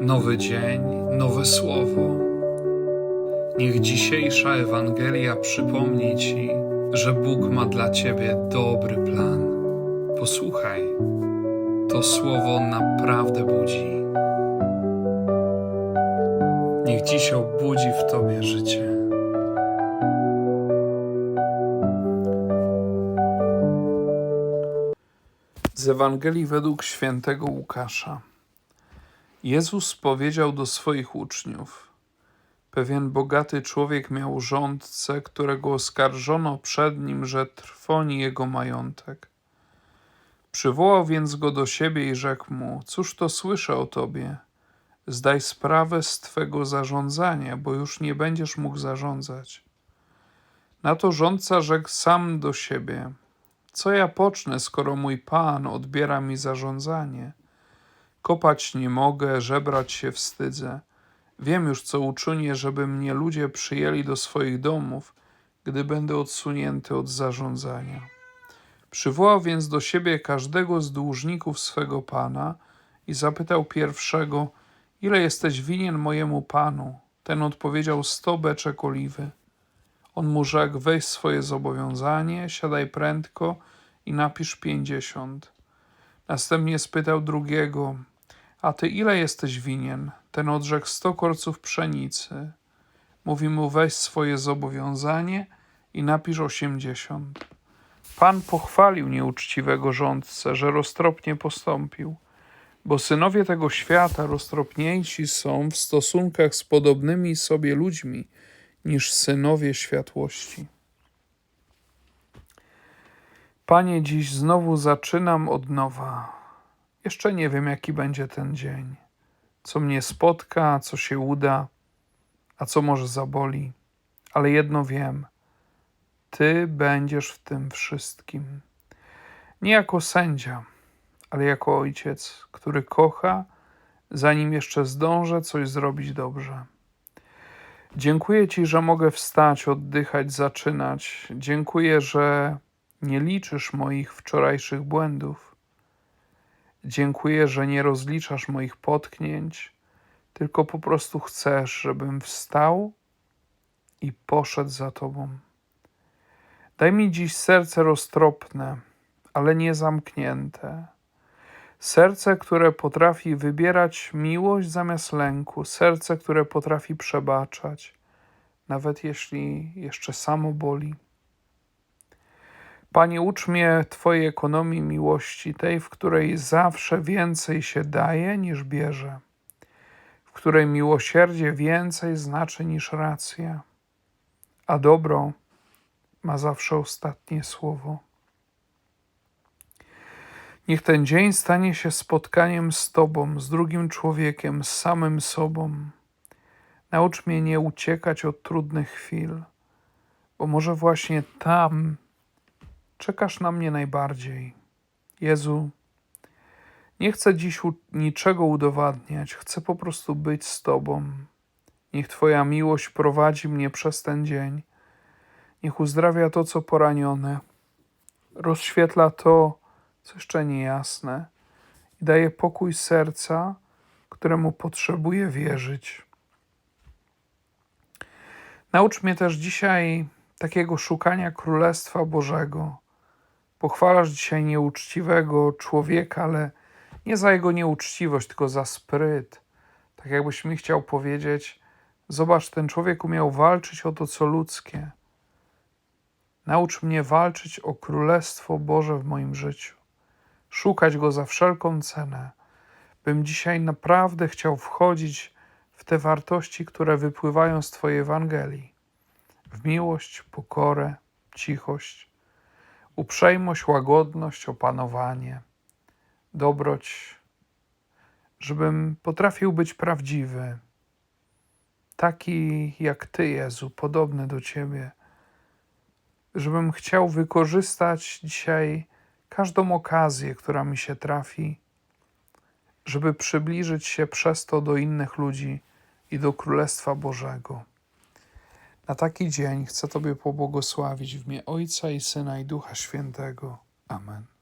nowy dzień, nowe słowo. Niech dzisiejsza Ewangelia przypomni Ci, że Bóg ma dla Ciebie dobry plan. Posłuchaj, to słowo naprawdę budzi. Niech dziś obudzi w Tobie życie. Z Ewangelii według świętego Łukasza. Jezus powiedział do swoich uczniów: Pewien bogaty człowiek miał rządcę, którego oskarżono przed nim, że trwoni jego majątek. Przywołał więc go do siebie i rzekł mu: Cóż to słyszę o tobie? Zdaj sprawę z twego zarządzania, bo już nie będziesz mógł zarządzać. Na to rządca rzekł sam do siebie: Co ja pocznę, skoro mój pan odbiera mi zarządzanie? Kopać nie mogę, żebrać się wstydzę. Wiem już, co uczynię, żeby mnie ludzie przyjęli do swoich domów, gdy będę odsunięty od zarządzania. Przywołał więc do siebie każdego z dłużników swego pana i zapytał pierwszego, ile jesteś winien mojemu panu? Ten odpowiedział sto beczek oliwy. On mu rzekł, weź swoje zobowiązanie, siadaj prędko i napisz pięćdziesiąt. Następnie spytał drugiego, a ty ile jesteś winien? Ten odrzekł sto korców pszenicy. Mówi mu, weź swoje zobowiązanie i napisz osiemdziesiąt. Pan pochwalił nieuczciwego rządcę, że roztropnie postąpił, bo synowie tego świata roztropniejsi są w stosunkach z podobnymi sobie ludźmi niż synowie światłości. Panie, dziś znowu zaczynam od nowa. Jeszcze nie wiem, jaki będzie ten dzień, co mnie spotka, co się uda, a co może zaboli, ale jedno wiem: Ty będziesz w tym wszystkim. Nie jako sędzia, ale jako ojciec, który kocha, zanim jeszcze zdążę coś zrobić dobrze. Dziękuję Ci, że mogę wstać, oddychać, zaczynać. Dziękuję, że nie liczysz moich wczorajszych błędów. Dziękuję, że nie rozliczasz moich potknięć, tylko po prostu chcesz, żebym wstał i poszedł za Tobą. Daj mi dziś serce roztropne, ale nie zamknięte. Serce, które potrafi wybierać miłość zamiast lęku, serce, które potrafi przebaczać, nawet jeśli jeszcze samo boli. Panie, ucz mnie Twojej ekonomii miłości, tej, w której zawsze więcej się daje niż bierze, w której miłosierdzie więcej znaczy niż racja, a dobro ma zawsze ostatnie słowo. Niech ten dzień stanie się spotkaniem z Tobą, z drugim człowiekiem, z samym sobą. Naucz mnie nie uciekać od trudnych chwil, bo może właśnie tam czekasz na mnie najbardziej. Jezu, nie chcę dziś niczego udowadniać, chcę po prostu być z Tobą. Niech Twoja miłość prowadzi mnie przez ten dzień. Niech uzdrawia to, co poranione, rozświetla to, co jeszcze niejasne i daje pokój serca, któremu potrzebuję wierzyć. Naucz mnie też dzisiaj takiego szukania Królestwa Bożego. Pochwalasz dzisiaj nieuczciwego człowieka, ale nie za jego nieuczciwość, tylko za spryt. Tak jakbyś mi chciał powiedzieć: Zobacz, ten człowiek umiał walczyć o to, co ludzkie. Naucz mnie walczyć o Królestwo Boże w moim życiu szukać Go za wszelką cenę, bym dzisiaj naprawdę chciał wchodzić w te wartości, które wypływają z Twojej Ewangelii w miłość, pokorę, cichość, uprzejmość, łagodność, opanowanie, dobroć, żebym potrafił być prawdziwy, taki jak Ty, Jezu, podobny do Ciebie, żebym chciał wykorzystać dzisiaj każdą okazję, która mi się trafi, żeby przybliżyć się przez to do innych ludzi i do Królestwa Bożego. Na taki dzień chcę Tobie pobłogosławić w imię Ojca i Syna i Ducha Świętego. Amen.